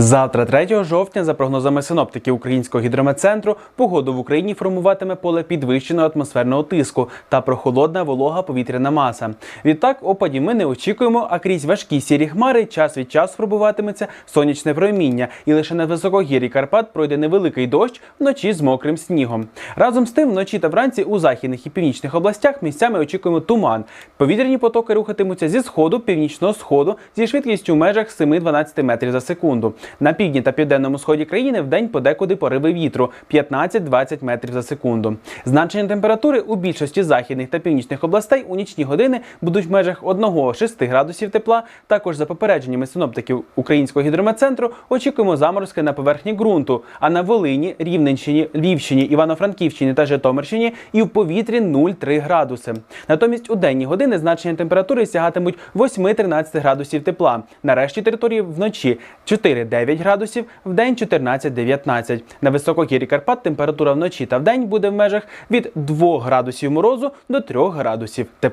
Завтра, 3 жовтня, за прогнозами синоптиків Українського гідрометцентру, погоду в Україні формуватиме поле підвищеного атмосферного тиску та прохолодна волога повітряна маса. Відтак опадів ми не очікуємо, а крізь важкі сірі хмари час від часу пробуватиметься сонячне проміння, і лише на високогір'ї Карпат пройде невеликий дощ вночі з мокрим снігом. Разом з тим, вночі та вранці у західних і північних областях місцями очікуємо туман. Повітряні потоки рухатимуться зі сходу, північного сходу зі швидкістю в межах 7-12 метрів за секунду. На півдні та південному сході країни вдень подекуди пориви вітру 15-20 метрів за секунду. Значення температури у більшості західних та північних областей у нічні години будуть в межах 1-6 градусів тепла. Також за попередженнями синоптиків Українського гідрометцентру очікуємо заморозки на поверхні ґрунту. А на Волині, Рівненщині, Львівщині, Івано-Франківщині та Житомирщині і в повітрі 0,3 градуси. Натомість у денні години значення температури сягатимуть 8-13 градусів тепла. На решті території вночі 4-9 градусів, в день 14-19. На високогір'ї Карпат температура вночі та вдень буде в межах від 2 градусів морозу до 3 градусів тепла.